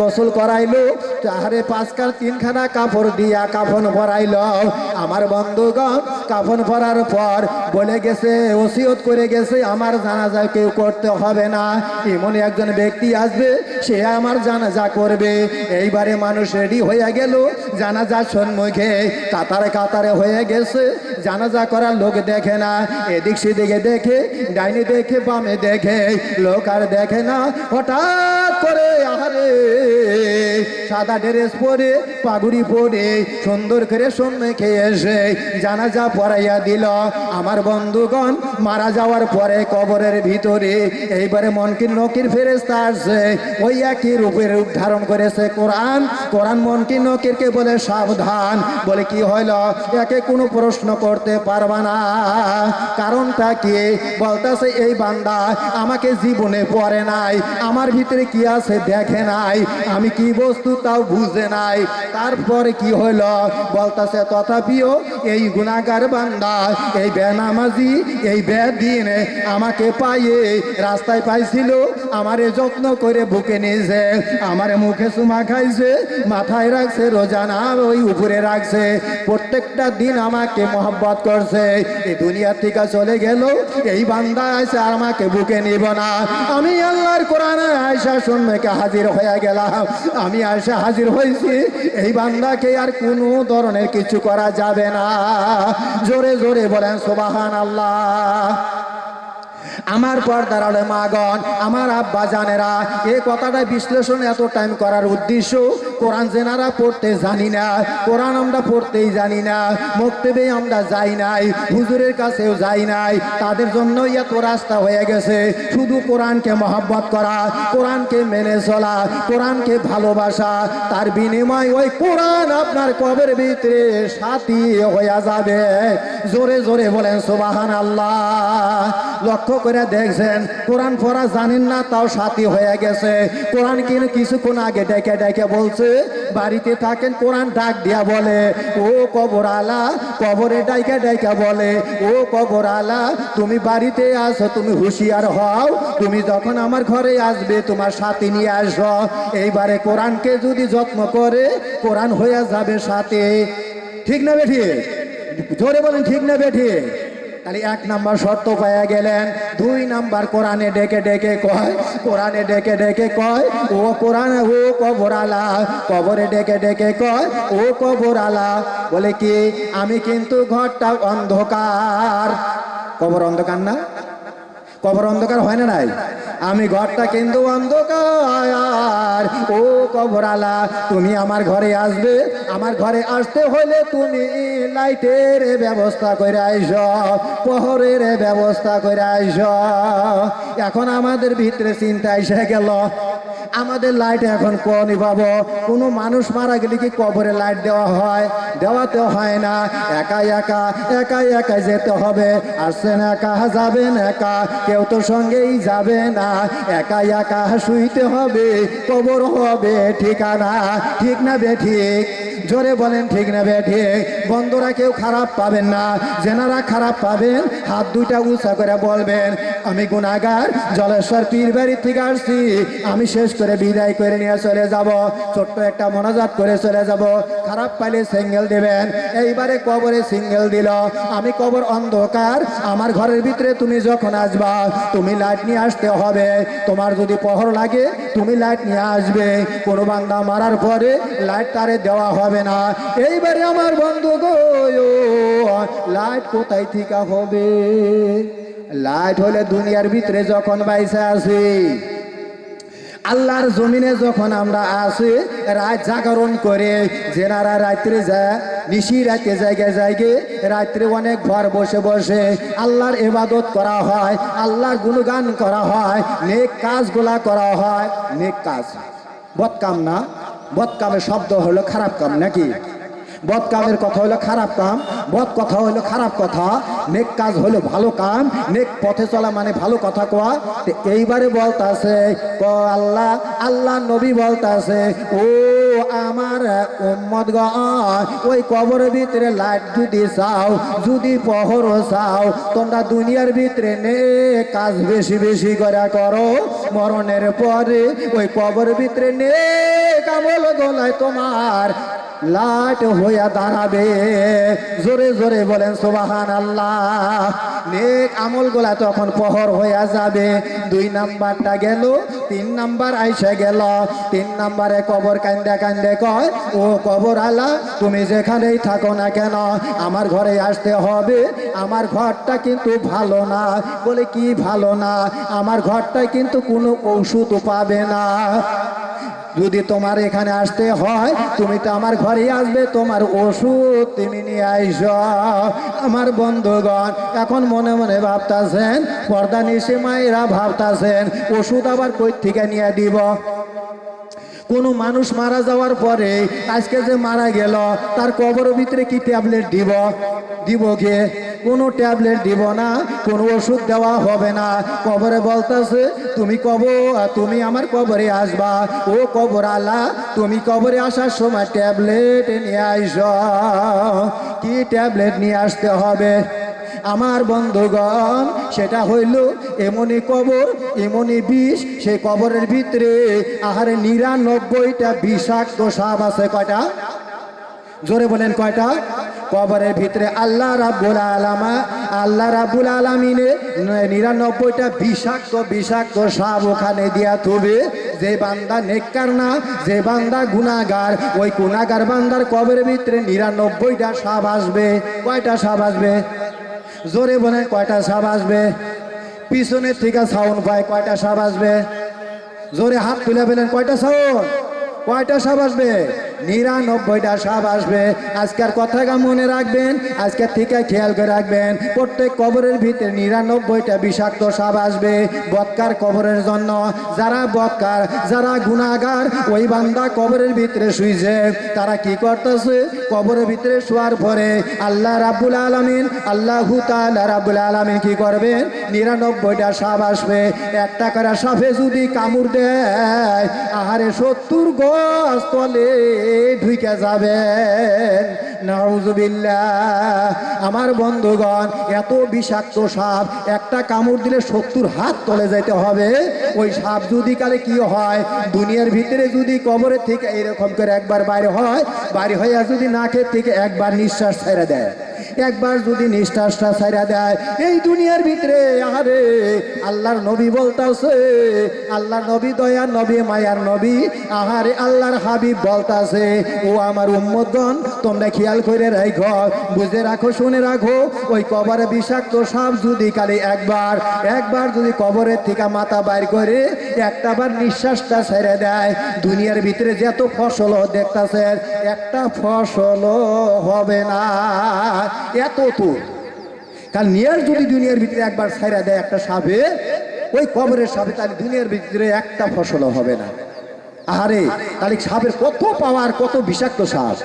গোসল করাইলো, তাহারে পাঁচকার তিনখানা কাপড় দিয়া কাফন ভরাইল। আমার বন্ধুগণ, কাফন ভরার পর বলে গেছে, ওসিয়ত করে গেছে, আমার জানাজা কেউ করতে হবে না। এমন একজন ব্যক্তি আসবে, সে আমার জানাজা করবে। এইবারে মানুষ রেডি হয়ে গেল জানাজার সম্মুখে কাতারে কাতারে হয়ে গেছে। জানাজা করার লোক দেখে না, এদিক সেদিকে দেখে, ডাইনি দেখে, বামে দেখে, লোক আর দেখে না। হঠাৎ করে আহারে। সাদা ড্রেস পরে, পাগুড়ি পরে, সুন্দর করে সন্ধ্যে খেয়ে এসে জানাজা পড়াইয়া দিল। আমার বন্ধুগণ, মারা যাওয়ার পরে কবরের ভিতরে এইবারে মনকির নকির ফেরেস্তা আসছে। ওই একই রূপের রূপ ধারণ করেছে কোরআন। কোরআন মনকির নকিরকে বলে, সাবধান। বলে, কি হইল? একে কোনো প্রশ্ন করতে পারবা না। কারণটা কি? বলতেছে, এই বান্দা আমাকে জীবনে পড়ে নাই। আমার ভিতরে কি আছে দেখে নাই। আমি কি বস্তু তাও বুঝে নাই। তারপরে কি হইল? বলতেছে, তথাপিও এই গুণাগার বান্দা, এই বেনামাজি, এই বেদিন আমাকে পাইয়ে রাস্তায় পাইছিল, আমারে যত্ন করে বুকে নিয়েছে, আমার মুখে চুমা খাইছে, মাথায় রাখছে রোজানা ওই উপরে রাখছে, প্রত্যেকটা দিন আমাকে মহব্বত করছে, এই দুনিয়া থেকে চলে গেল, এই বান্দা আছে আর আমাকে বুকে নিব না। আমি আল্লাহর কোরআনে আয়সা শুনমেকে হাজির হয়ে গেলাম। আমি আয়সা হাজির হয়েছি। এই বান্দাকে আর কোনো ধরনের কিছু করা যাবে না। জোরে জোরে বলেন সোবাহান আল্লাহ আমার পর আলে মাগন, আমার আব্বা জানেরা এই কথাটা বিশ্লেষণ এত টাইম করার উদ্দেশ্য? কোরআন জেনারা পড়তে জানি না, কোরআন আমরা পড়তেই জানি না, মক্তবে আমরা যাই নাই, হুজুরের কাছেও যাই নাই, তাদের জন্যই এত রাস্তা হয়ে গেছে। শুধু কোরআনকে মহাব্বত করা, কোরআনকে মেনে চলা, কোরআনকে ভালোবাসা, তার বিনিময় ওই কোরআন আপনার কবের ভিতরে সাথী হয়ে যাবে। জোরে জোরে বলেন সোবাহান আল্লাহ লক্ষ্য করে দেখছেন, কোরআন পড়া জানেন না, তাও সাথী হয়ে গেছে। কোরআন কিন্তু কিছুক্ষণ আগে ডেকে ডেকে বলছে, বাড়িতে থাকেন, কোরআন ডাক দিয়া বলে, ও কবর আলা কবরে ডাইকে ডাইকা বলে, ও কবর আলা তুমি বাড়িতে আসো তুমি হুঁশিয়ার হও, তুমি যখন আমার ঘরে আসবে, তোমার সাথে নিয়ে আসো। এইবারে কোরআনকে যদি যত্ন করে, কোরআন হয়ে যাবে সাথে। ঠিক না বেঠি? জোরে বলেন, ঠিক না বেঠি? তাহলে এক নাম্বার শর্ত পাইয়া গেলেন, দুই নাম্বার কোরআনে ডেকে ডেকে কয়, কোরআনে ডেকে ডেকে কয়, ও কোরআন, ও কবর আলা, কবরে ডেকে ডেকে কয়, ও কবর আলা। বলে কি, আমি কিন্তু ঘরটা অন্ধকার। কবর অন্ধকার না? কবর অন্ধকার হয় না নাই? আমি ঘরটা কিন্তু অন্ধকার। ও কবরালা, তুমি আমার ঘরে আসবে। আমার ঘরে আসতে হলে তুমি লাইটের ব্যবস্থা করে আইস, পহরের ব্যবস্থা করে আইস। এখন আমাদের ভিতরে চিন্তা এসে গেল আমাদের লাইট এখন কনি পাবো কোনো মানুষ মারা গেলে কি কবরে লাইট দেওয়া হয়? দেওয়াতে হয় না। একা একা একা একা যেতে হবে। আসছেন একা যাবেন একা। কেউ তো সঙ্গেই যাবে না। একা একা শুইতে হবে, কবর হবে, ঠিকানা ঠিক না বে ঠিক? জোরে বলেন ঠিক না বে ঠিক? বন্ধুরা কেউ খারাপ পাবেন না। যেনারা খারাপ পাবেন। হাত দুইটা উঁচা করে বলবেন, আমি গুনাগার জলেশ্বর পীর বাড়ি থেকে আসছি। আমি শেষ করে বিদায় করে নিয়ে চলে যাব। ছোট্ট একটা মনাজাত করে চলে যাব। খারাপ পাইলে সিঙ্গেল দেবেন। এইবারে কবরে সিঙ্গেল দিল। আমি কবর অন্ধকার। আমার ঘরের ভিতরে তুমি যখন আসবা, তুমি লাইট নিয়ে আসতে হবে। তোমার যদি পহর লাগে, তুমি লাইট নিয়ে আসবে। কোনো বান্দা মারার পরে লাইট তারে দেওয়া হবে না। এইবারে আমার বন্ধু গো লাইট কোথায় থেকে হবে? লাইট হলে দুনিয়ার ভিতরে যখন বাইসে আছি আল্লাহর জমিনে যখন আমরা আসি রাত জাগরণ করে জেনারা রাত্রে যায় নিশি রাতে জায়গায় জায়গায় রাত্রে অনেক ঘর বসে বসে আল্লাহর ইবাদত করা হয়, আল্লাহর গুণগান করা হয়, নেক কাজগুলা করা হয়। নেক কাজ। বদকাম না? বদকামের শব্দ হলো খারাপ কাম নাকি? বদ কামের কথা হলো খারাপ কাম, বদ কথা হলো খারাপ কথা। নেক কাজ হলো ভালো কাম, নেক পথে চলা মানে ভালো কথা কয়া। এইবারে বলতাছে, ক আল্লাহ আল্লাহ নবী বলতাছে, ও আমার উম্মত ওই কবরের ভিতরে লাইট যদি চাও, যদি পহর চাও, তোমরা দুনিয়ার ভিতরে নে কাজ বেশি বেশি করে করো। মরণের পরে ওই কবর ভিতরে নে কামল গলায় তোমার লাট হইয়া দাঁড়াবে। জোরে জোরে বলেন সোবাহান আল্লাহ নেক আমল গোলা তখন পহর হইয়া যাবে। দুই নাম্বারটা গেল, তিন নাম্বার আইসা গেল। তিন নাম্বারে কবর কান্দে কান্দে কয়, ও কবর আলা, তুমি যেখানেই থাকো না কেন, আমার ঘরে আসতে হবে। আমার ঘরটা কিন্তু ভালো না। বলে, কি ভালো না? আমার ঘরটায় কিন্তু কোনো ঔষধ পাবে না। যদি তোমার এখানে আসতে হয়, তুমি তো আমার ঘরে আসবে, তোমার ওষুধ তুমি নিয়ে আইস। আমার বন্ধুগণ, এখন মনে মনে ভাবতাছেন, পর্দা নিশে মায়েরা ভাবতাছেন, ওষুধ আবার কই থেকে নিয়ে দিব? কোনো মানুষ মারা যাওয়ার পরে আজকে যে মারা গেল, তার কবরের ভিতরে কি ট্যাবলেট দিব? দিব কে? কোনো ট্যাবলেট দিব না, কোনো ওষুধ দেওয়া হবে না। কবরে বলতেছে, তুমি কব তুমি আমার কবরে আসবা। ও কবর আলা তুমি কবরে আসার সময় ট্যাবলেট নিয়ে আইস। কি ট্যাবলেট নিয়ে আসতে হবে? আমার বন্ধুগণ, সেটা হইল এমনই কবর এমনই বিষ। সেই কবরের ভিতরে আহারে নিরানব্বইটা বিষাক্ত সাপ আছে কয়টা? জোরে বলেন কয়টা? কবরের ভিতরে আল্লাহ রাব্বুল আলামা, আল্লাহ রাব্বুল আলামিনে নিরানব্বইটা বিষাক্ত বিষাক্ত সাপ ওখানে দিয়া থুবে। যে বান্দা নেককার না, যে বান্দা গুনাগার ওই গুনাগার বান্দার কবরের ভিতরে নিরানব্বইটা সাপ আসবে। কয়টা সাপ আসবে? জোরে বলেন কয়টা সাপ আসবে? পিছনের থেকে সাউন্ড পায়, কয়টা সাপ আসবে? জোরে হাত তুলে ফেলেন কয়টা সাউন্ড কয়টা সাপ আসবে? নিরানব্বইটা সাপ আসবে। আজকের কথাটা মনে রাখবেন আজকের থেকে খেয়াল করে রাখবেন, প্রত্যেক কবরের ভিতরে নিরানব্বইটা বিষাক্ত সাপ আসবে বৎকার কবরের জন্য। যারা বৎকার, যারা গুণাগার, ওই বান্দা কবরের ভিতরে শুইছে। তারা কি করতেছে? কবরের ভিতরে শোয়ার পরে আল্লাহ রাবুল আলমিন, আল্লাহ তাআলা রাব্বুল আলমিন কি করবেন নিরানব্বইটা সাপ আসবে। একটা করে সাপে যদি কামড় দেয়, আহারে সত্তর গজ তলে ঢুকে যাবেন। আমার বন্ধুগণ, এত বিষাক্ত সাপ, একটা কামড় দিলে সত্তর হাত তলে যেতে হবে। ওই সাপ যদি কালে কি হয়, দুনিয়ার ভিতরে যদি কবরের থেকে এরকম করে একবার বাইরে হয়, বাইরে হয়ে যদি নাকের থেকে একবার নিঃশ্বাস ছেড়ে দেয়। একবার যদি নিঃশ্বাসটা ছাইরা দেয়, এই দুনিয়ার ভিতরে আরে আল্লাহর নবী বলতাছে, আল্লাহর নবী দয়ার নবী মায়ার নবী, আহারে, আল্লাহর হাবিব বলতাছে, ও আমার উম্মতগণ, তোমরা খেয়াল করে রাখো বুঝে রাখো, শুনে রাখো, ওই কবরে বিষাক্ত সাপ যদি কালে একবার একবার যদি কবরের থেকে মাথা বাইর করে, একটা বার নিঃশ্বাসটা ছেড়ে দেয়, দুনিয়ার ভিতরে যত ফসল দেখতাছেন, একটা ফসল হবে না। এত তো কারণ নিয়ার যদি দুনিয়ার ভিতরে একবার ছাইরা দেয় একটা সাপে, ওই কবরের সাপে তাহলে দুনিয়ার ভিতরে একটা ফসলও হবে না। আরে তাহলে সাপের কত পাওয়ার, কত বিষাক্ত সাপ।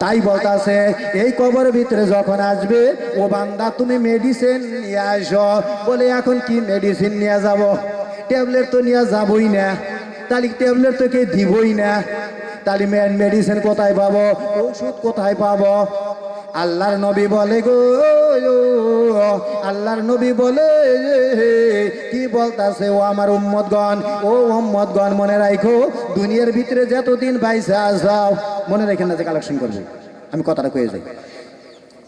তাই বলতাছে, এই কবরের ভিতরে যখন আসবে, ও বান্দা, তুমি মেডিসিন নিয়ে আসো। বলে, এখন কি মেডিসিন নিয়ে যাব? ট্যাবলেট তো নিয়ে যাবই না। তাহলে ট্যাবলেট তো কে দিবই না। তাহলে মেডিসিন কোথায় পাবো? ওষুধ কোথায় পাবো? আল্লাহর নবী বলে গো, আল্লাহর নবী বলে, কি বলতাছে ও আমার উম্মতগণ? ও উম্মতগণ, মনে রাখো দুনিয়ার ভিতরে যতদিন বাইসে আসাও মনে রেখে না যে কালেকশন করবে। আমি কথাটা কয়ে যাই।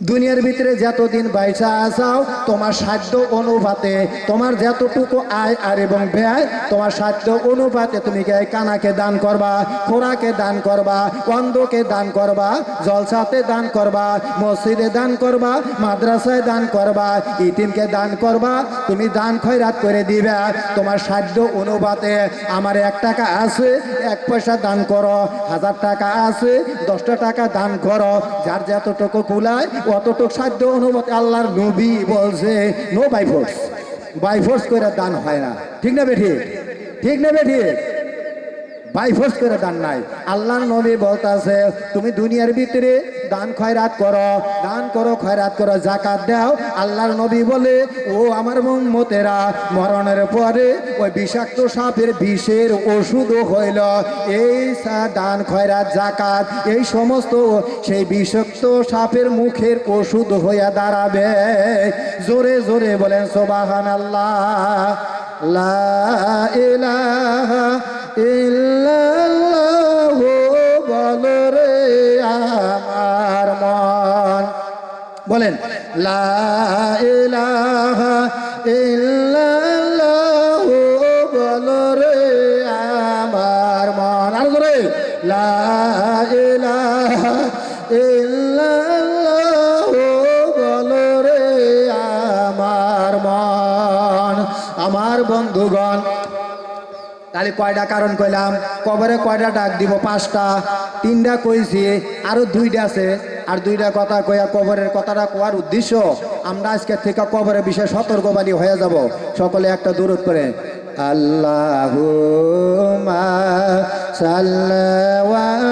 দুনিয়ার ভিতরে যতদিন বাইসা আসাও তোমার সাধ্য অনুপাতে, তোমার যতটুকু আয় আর এবং ব্যয়, তোমার সাধ্য অনুপাতে তুমি কানাকে দান করবা, খোরাকে দান করবা, অন্ধকে দান করবা, জলসাতে দান করবা, মসজিদে দান করবা, মাদ্রাসায় দান করবা, ইতিমকে দান করবা, তুমি দান খয়রাত করে দিবে। তোমার সাধ্য অনুপাতে আমার এক টাকা আছে, এক পয়সা দান করো, হাজার টাকা আছে, দশটা টাকা দান করো, যার যতটুকু কুলায় অতটুক সাধ্য অনুমতি আল্লাহর নবী বলছে, no by force by force করে দান হয় না। ঠিক না বেঠি? ঠিক না বেঠি? বাইফোর্স করে দান নাই। আল্লাহর নবী বলতাছে, তুমি দুনিয়ার ভিতরে দান খয়রাত করো, দান করো, খয়রাত করো জাকাত দাও। আল্লাহর নবী বলে, ও আমার মতেরা, মরণের পরে ওই বিষাক্ত সাপের বিষের ওষুধও হইল। এই দান, খয়রাত জাকাত এই সমস্ত সেই বিষাক্ত সাপের মুখের ওষুধ হইয়া দাঁড়াবে। জোরে জোরে বলেন সোবাহান আল্লাহ লা ইলাহা ইল্লাল্লাহু। বলেন, লা ইলাহা ইল্লাল্লাহু বলো আমার মন। আর জোরে, লা ইলাহা ইল্লাল্লাহু বলো রে আমার মন। আমার বন্ধুগণ, তাহলে কয়টা কারণ কইলাম? কবরে কয়টা ডাক দিব? পাঁচটা। তিনটা কইছি, আরও দুইটা আছে। আর দুইটা কথা কয়া কবরের কথাটা কোয়ার উদ্দেশ্য? আমরা আজকে থেকে কবরের বিষয়ে সতর্কবাণী হয়ে যাব। সকলে একটা দূরত করে আল্লাহ যেমন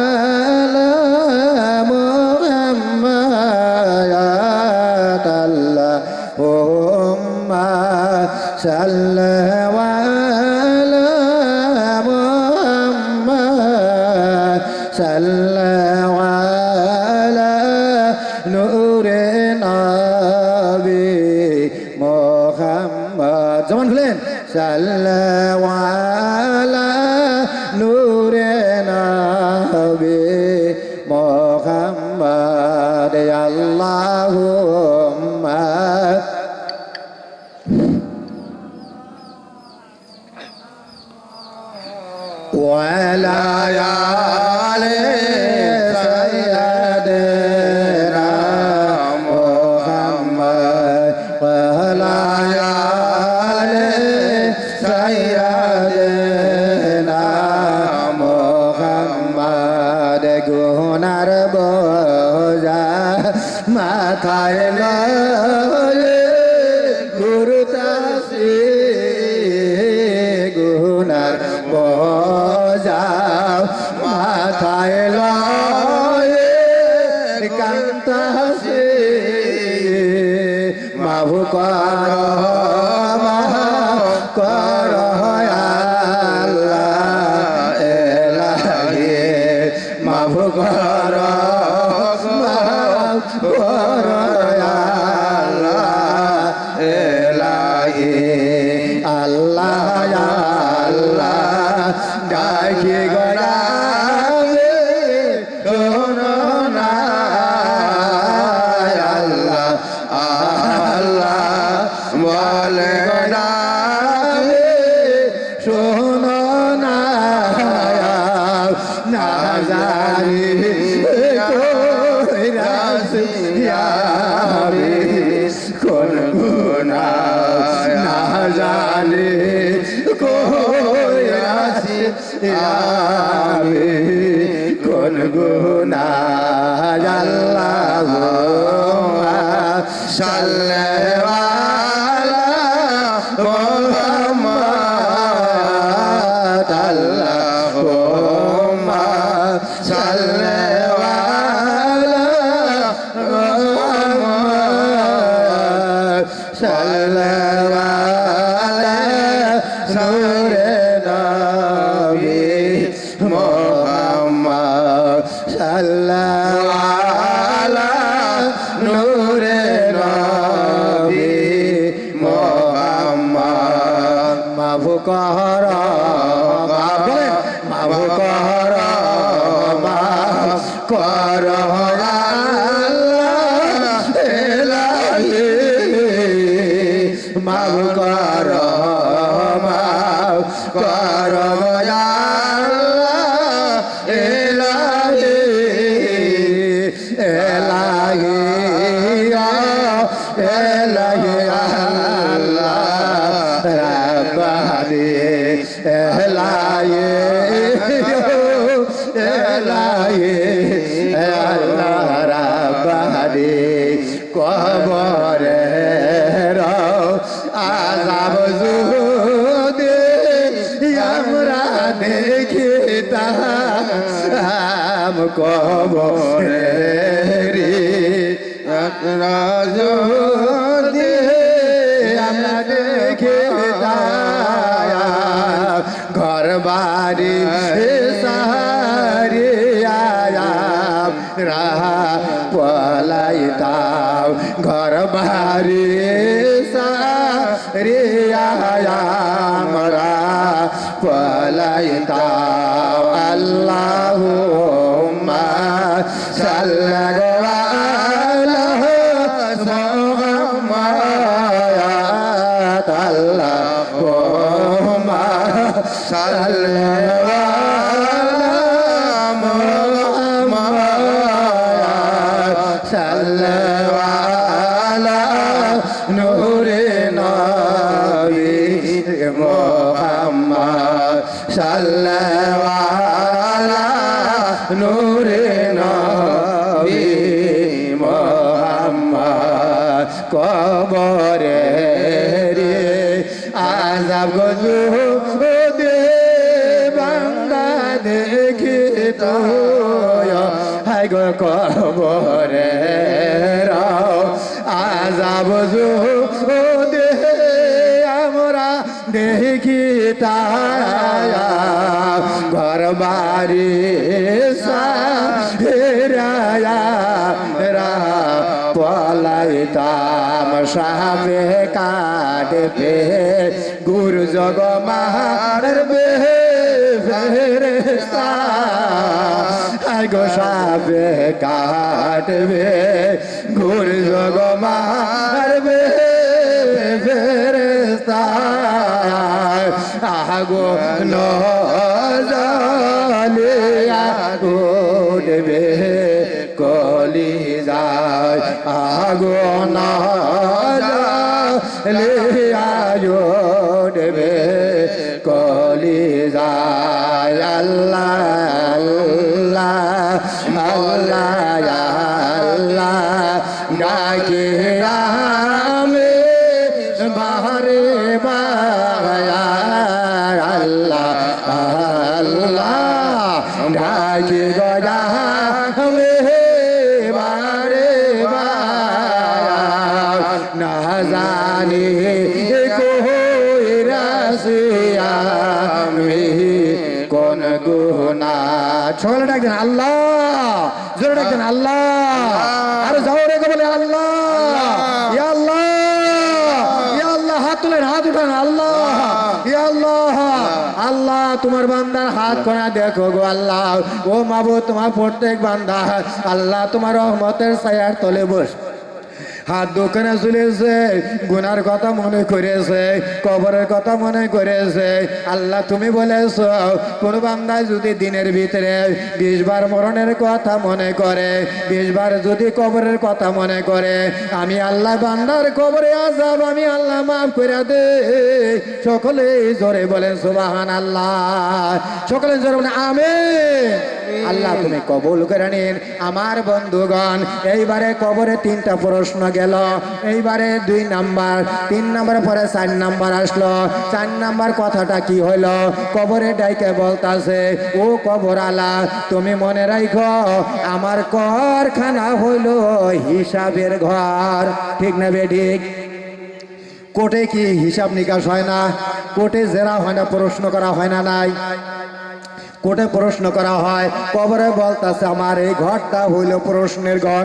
সাল্লাল্লাহু মাফ কবরে রে রাজে দেখে ঘর বাড়ি সাহারে আয়া রাহা পলাই দাও ঘর বাড়ি সাহারে আয়া পলাই দাও Muhammad sallallahu ala nuri Gaju দে বান্দা দেখি হাই গো কবরে রাও, আজাব দে আমরা দেখি ঘর বাড়ি সাহেরায়া রা পলাইতাম সামে কাটবে গুরু জগ মারবে ফেরেস্তা আই গো সাবে কাটবে, গুরু জগ মারবে ফেরেস্তা আগো নজালিয়া উঠবে, কলি যায়। আগো নজালিয়া ছোলে ডাকবেন আল্লাহ। জোরে ডাকবেন আল্লাহ। আরে যাও রে বলে, আল্লাহ। ইয়া আল্লাহ। আল্লাহ, হাত আল্লাহ। আল্লাহ। তোমার হাত আল্লাহ। ও তোমার আল্লাহ, তোমার রহমতের ছায়ার তলে বস। হাত দোকানে চলেছে গুনার কথা মনে করেছে, কবরের কথা মনে করেছে। আল্লাহ তুমি বলেছ, কোনো বান্দায় যদি দিনের ভিতরে বিশবার মরণের কথা মনে করে, বিশ বার যদি কবরের কথা মনে করে, আমি আল্লাহ বান্দার কবরে আজাব আমি আল্লাহ মাফ করে দে। সকলে জোরে বলেন সুবাহান আল্লাহ সকলে জোরে বলেন আমেন। আল্লাহ তুমি কবুল করে নিন। আমার বন্ধুগণ, এইবারে কবরে তিনটা প্রশ্ন গেল। এইবারে দুই নাম্বার, তিন নাম্বার পরে চার নাম্বার আসলো। চার নাম্বার কথাটা কি হইল? কবরে ডাইকে বলতাছে, ও কবর আলা, তুমি মনে রাখো আমার করখানা হইল হিসাবের ঘর। ঠিক না বে, ঠিক? কোর্টে কি হিসাব নিকাশ হয় না? কোর্টে জেরা হয় না, প্রশ্ন করা হয় না নাই? কোর্টে প্রশ্ন করা হয়, কবরে বলতাছে, আমার এই ঘরটা হইল প্রশ্নের ঘর।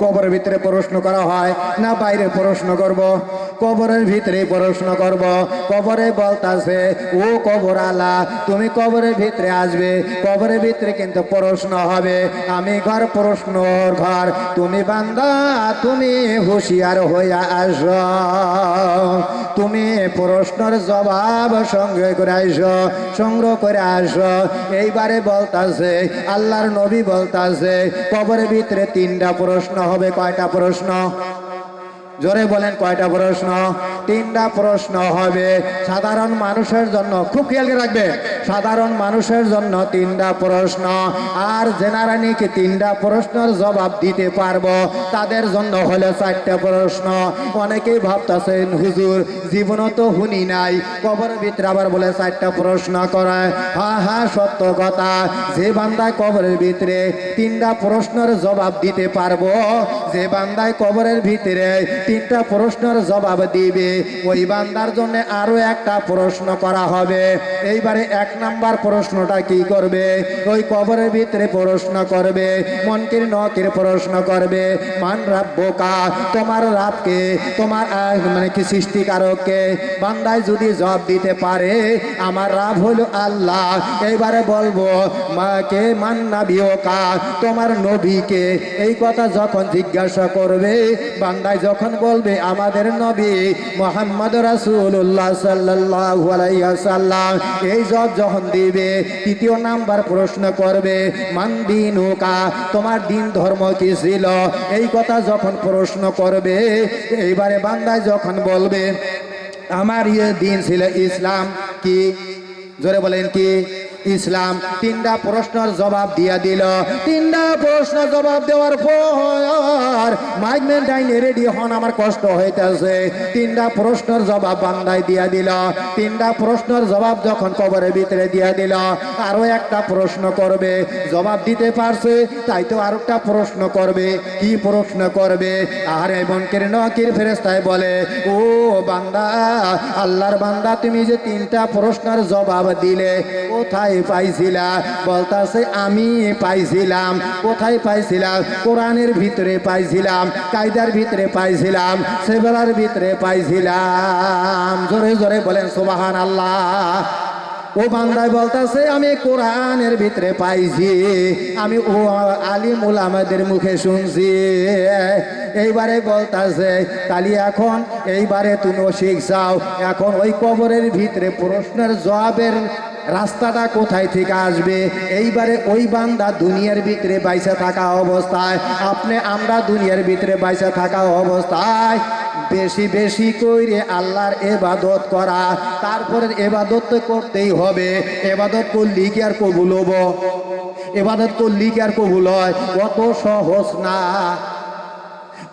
কবরের ভিতরে প্রশ্ন করা হয়, না, বাইরে প্রশ্ন করব। কবরের ভিতরে প্রশ্ন করব, কবরে বলতাছে, ও কবর আলা তুমি কবরের ভিতরে আসবে, কবরের ভিতরে কিন্তু প্রশ্ন হবে। আমি ঘর প্রশ্নর ঘর, তুমি বান্দা, তুমি হুঁশিয়ার হইয়া আস। তুমি প্রশ্নের জবাব সংগ্রহ করে আস, সংগ্রহ করে আস। এইবারে বলতাছে আল্লাহর নবী বলতাছে কবরের ভিতরে তিনটা প্রশ্ন হবে কয়টা প্রশ্ন? জোরে বলেন কয়টা প্রশ্ন? তিনটা প্রশ্ন হবে। সাধারণ মানুষের জন্য, খুব খেয়াল রাখবে, সাধারণ মানুষের জন্য তিনটা প্রশ্ন। আর জেনারা নাকি তিনটা প্রশ্নের জবাব দিতে পারব? তাদের জন্য হলো চারটা প্রশ্ন। অনেকেই ভাবতেছেন, হুজুর, জীবনও তো হুনি নাই। কবরের ভিতরে আবার বলে চারটা প্রশ্ন করে। হা হা সত্য কথা। যে বান্দায় কবরের ভিতরে তিনটা প্রশ্নের জবাব দিতে পারব, যে বান্দায় কবরের ভিতরে তিনটা প্রশ্নের জবাব দিবে। ওই বান্দার জন্য আরও একটা প্রশ্ন করা হবে। এইবারে এক নাম্বার প্রশ্নটা কি করবে? ওই কবরের ভিতরে প্রশ্ন করবে, মনকির নকির প্রশ্ন করবে, মান রাব্বকা, তোমার রাবকে, তোমার মানে কি সৃষ্টিকারককে। বান্দায় যদি জবাব দিতে পারে, আমার রাব হলো আল্লাহ। এইবারে বলব, মাকে মান নাবিওকা তোমার নবীকে। এই কথা যখন জিজ্ঞাসা করবে বান্দায় যখন বলবে আমাদের নবী মোহাম্মদ রাসূলুল্লাহ সাল্লাল্লাহু আলাইহি এই জব যখন দিবে, তৃতীয় নাম্বার প্রশ্ন করবে, মান দিনুকা? তোমার দিন ধর্ম কি ছিল? এই কথা যখন প্রশ্ন করবে, এইবারে বান্দায় যখন বলবে, আমার ইয়ে দিন ছিল ইসলাম কি? জোরে বলেন কি? ইসলাম তিনটা প্রশ্নের জবাব দিয়া দিল। তিনটা প্রশ্ন জবাব দেওয়ার পর মাইকম্যান ডাইনে রেডি হন, আমার কষ্ট হইতেছে। তিনটা প্রশ্নের জবাব বান্দায় দিয়া দিল। তিনটা প্রশ্নের জবাব যখন কবরের ভিতরে দিয়া দিল, আরও একটা প্রশ্ন করবে। জবাব দিতে পারছে, তাই তো আরও একটা প্রশ্ন করবে। কি প্রশ্ন করবে? আর বনকের নকির ফেরেস্তায় বলে, ও বান্দা, আল্লাহর বান্দা, তুমি যে তিনটা প্রশ্নের জবাব দিলে, কোথায় পাইছিলা? বলতাছে, আমি পাইছিলাম। কোথায় পাইছিলাম কোরআনের ভিতরে পাইছিলাম, কায়দার ভিতরে পাইছিলাম, সেবেলার ভিতরে পাইছিলাম। জোরে জোরে বলেন সুবাহান আল্লাহ ও বান্দায় বলতাছে, আমি কোরআনের ভিতরে পাইছি। আমি ও আলিম আমাদের মুখে শুনছি। এইবারে বলতাছে তালি এখন এইবারে তুমিও শিখছাও এখন ওই কবরের ভিতরে প্রশ্নের জবাবের রাস্তাটা কোথায় থেকে আসবে? এইবারে ওই বান্দা দুনিয়ার ভিতরে বাইসা থাকা অবস্থায়। আপনি আমরা দুনিয়ার ভিতরে বাইসা থাকা অবস্থায়। বেশি বেশি করে আল্লাহর এবাদত করা। তারপরে এবাদত করতেই হবে। এবাদত করলি কি আর কবুল হব? এবাদত করলি কি আর কবুল হয়? অত সহজ না।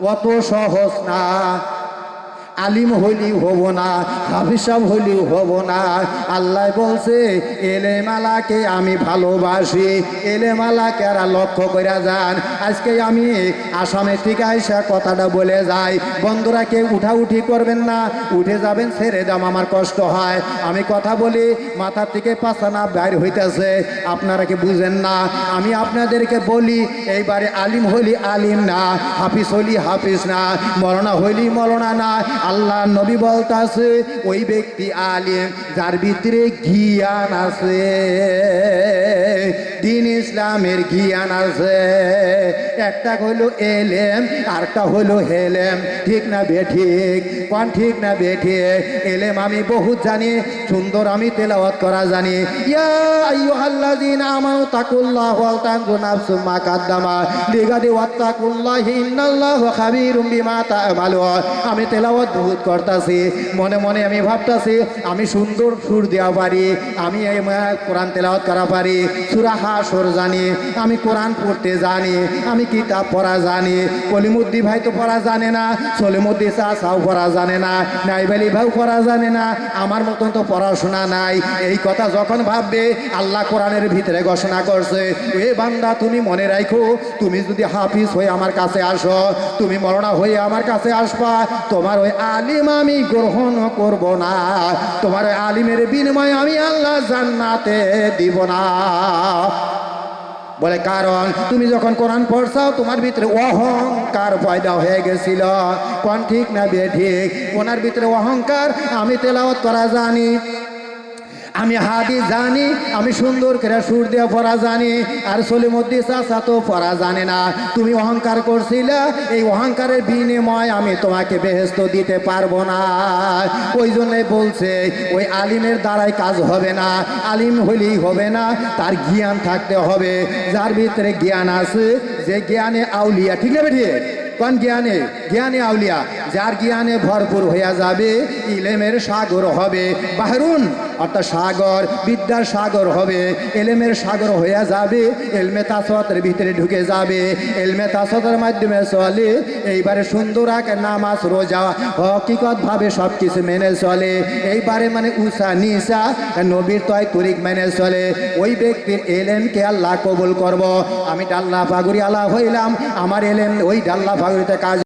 অত সহজ না। আলিম হইলেও হব না, হাফিসাব হইলেও হব না। আল্লাহ বলছে এলে মালাকে আমি ভালোবাসি এলে মালাকে আর লক্ষ্য করে যান। আজকে আমি আসামে থেকে আইসা কথাটা বলে যাই। বন্ধুরা, কেউ উঠাউঠি করবেন না, উঠে যাবেন, ছেড়ে দাম আমার কষ্ট হয়। আমি কথা বলি, মাথার থেকে পাছানা বাইর হইতেছে, আপনারা কি বুঝেন না? আমি আপনাদেরকে বলি, এইবারে আলিম হলি আলিম না হাফিস হলি হাফিজ না, মরনা হইলি মরনা না। আল্লাহ নবী বলতাছে ওই ব্যক্তি আলিম যার ভিতরে জ্ঞান আছে। দিন ইসলামের জ্ঞান আছে। একটা হলো এলেম আরটা হলো হেলেম। ঠিক না বেঠিক কোন ঠিক না বেঠিক এলেম আমি বহুত জানি, সুন্দর আমি তেলাওয়াত করা জানি। ইয়া আইয়ুহাল্লাযীনা আমানু তাকুল্লাহ ওয়া তানজুর নাফসুম মা কাদ্দামা। লিগাদি ওয়াত্তাকুল্লাহি ইন্নাল্লাহু খাবীরুম বিমা তা'মালুন। আমি তেলাওয়াত বহুত করতাছি। মনে মনে আমি ভাবতাছি, আমি সুন্দর সুর দেওয়া পারি, আমি এই কোরআন তেলাওয়াত করা পারি। সূরা হাসর জানি, আমি কোরআন পড়তে জানি, আমি কিতাব পড়া জানি, কলিমুদ্দি ভাই তো পড়া জানে না, সলিমুদ্দি চাচাও পড়া জানে না, নাইবালি ভাই পড়া জানে না, আমার মতন তো পড়াশোনা নাই। এই কথা যখন ভাববে, আল্লাহ কোরআনের ভিতরে ঘোষণা করছে, এ বান্দা, তুমি মনে রাখো তুমি যদি হাফিজ হয়ে আমার কাছে আসো, তুমি মরণা হয়ে আমার কাছে আসবা, তোমার ওই আলিম আমি গ্রহণ করব না, তোমার ওই আলিমের বিনিময়ে আমি আল্লাহ জান্নাতে দিব না। বলে, কারণ তুমি যখন কোরআন পড়ছাও, তোমার ভিতরে অহংকার পয়দা হয়ে গেছিল। কোন ঠিক না বে ঠিক? ওনার ভিতরে অহংকার, আমি তেলাওয়াত করা জানি। আমি হাদি জানি, আমি সুন্দর করে সুর দিয়ে পড়া জানি, আর সলিমুদ্দি চাচা তো পড়া জানে না। তুমি অহংকার করছিলে, এই অহংকারের বিনিময় আমি তোমাকে বেহেস্ত দিতে পারব না। ওই জন্যই বলছে, ওই আলিমের দ্বারাই কাজ হবে না, আলিম হলেই হবে না, তার জ্ঞান থাকতে হবে। যার ভিতরে জ্ঞান আছে, যে জ্ঞানে আউলিয়া, ঠিক না বেঠিয়ে কোন জ্ঞানে? জ্ঞানে আউলিয়া। যার জ্ঞানে ভরপুর হইয়া যাবে, ইলেমের সাগর হবে। বাহরুন, অর্থাৎ সাগর, বিদ্যার সাগর হবে। এলেমের সাগর হইয়া যাবে এলমে তাসওয়াতের ভিতরে ঢুকে যাবে। এলমে তাসতের মাধ্যমে চলে, এইবারে সুন্দর এক নামাজ, রোজা, হকিকতভাবে সব কিছু মেনে চলে। এইবারে মানে উষা নিশা নবীর তয় তরিক মেনে চলে। ওই ব্যক্তির এলেমকে আল্লাহ কবুল করব। আমি ডাল্লা ফাগুরি আল্লাহ হইলাম, আমার এলেম ওই ডাল্লা ফাগুরিতে কাজ